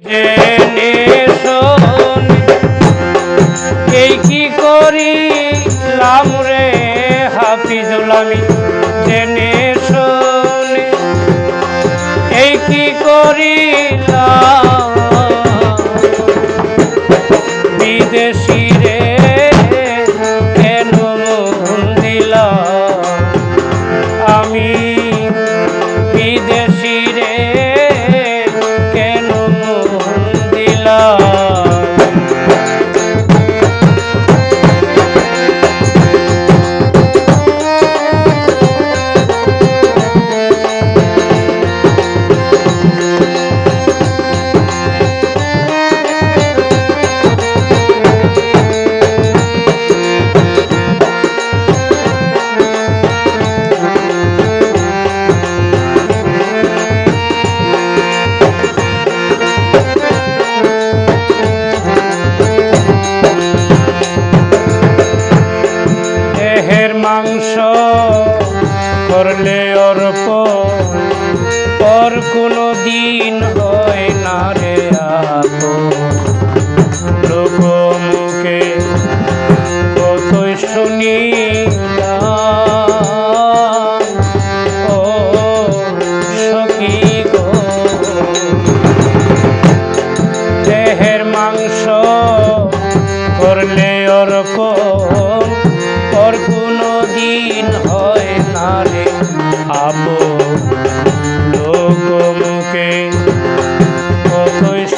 জেনে মাংস করলে অর্প পর কোনো দিন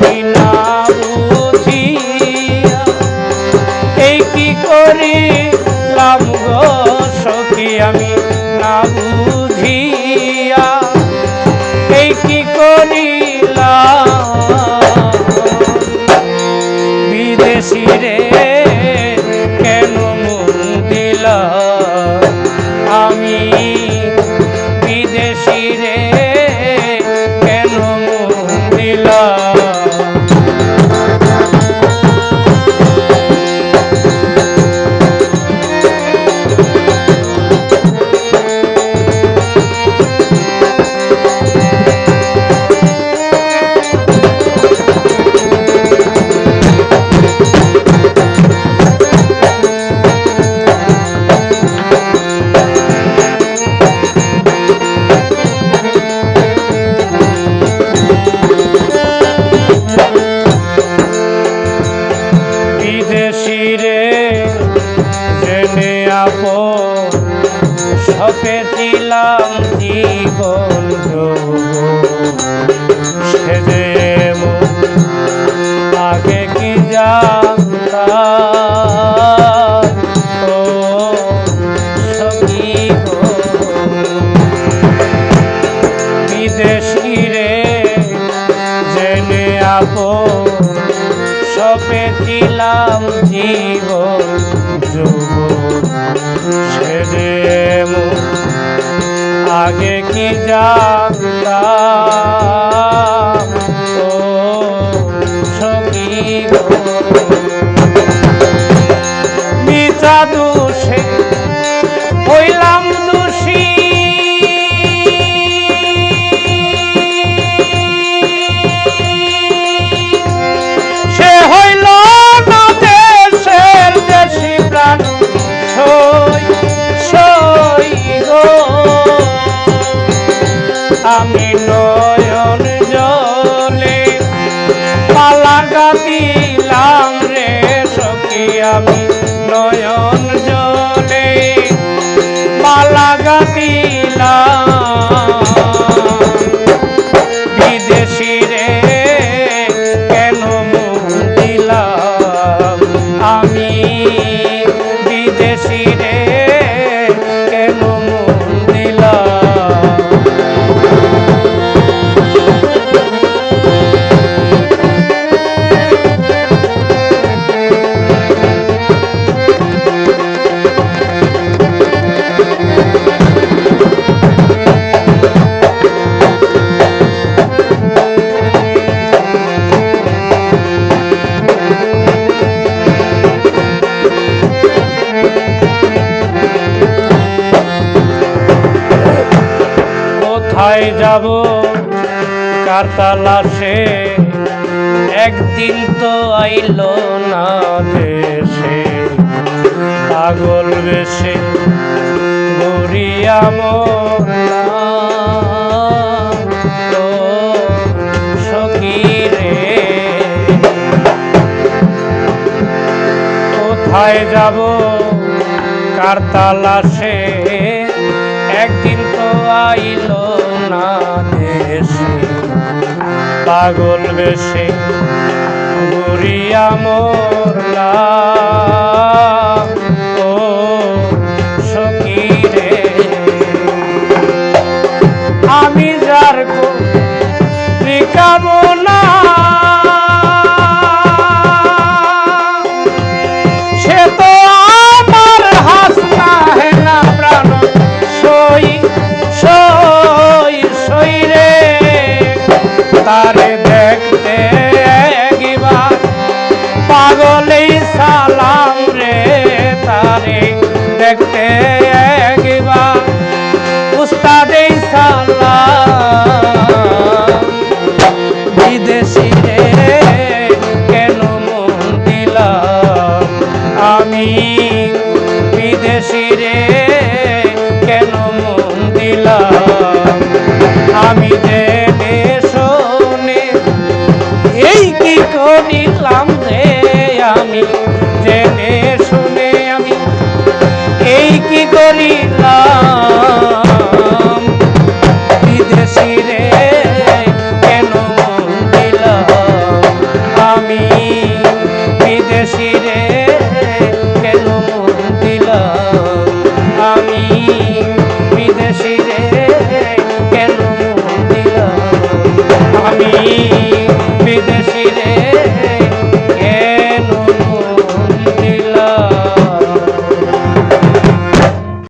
আমি না বুঝিয়া। এই কি করি লাভ গো সখী, আমি না বুঝিয়া। এই কি করিলাম? বিদেশি রে, কেন মন দিলা? আমি বিদেশি রে, কেন মন দিলা? সেজে আগে কি জানতাম? ও সখী গো। বিদেশি রে, জেনে আপন। সপেছিলাম জীবন যুব আগে কি জানতাম? নয়ন জলে। পালাটা দিলাম রে সখী আমি নয়ন জলে। পালাগা দিলাম কোথায় যাব? কার তালাশে একদিন তো আইলো না দেশে। পাগল বেশে গড়িয়া কোথায় যাব? কার একদিন তো আইলো পাগল বেশে ঘুরিয়া মোরলা ও সকিরে আমি যার কামনা দেখতে একবার। রে কেন মন দিলাম? আমি বিদেশি রে কেন মন দিলাম? আমি জেনে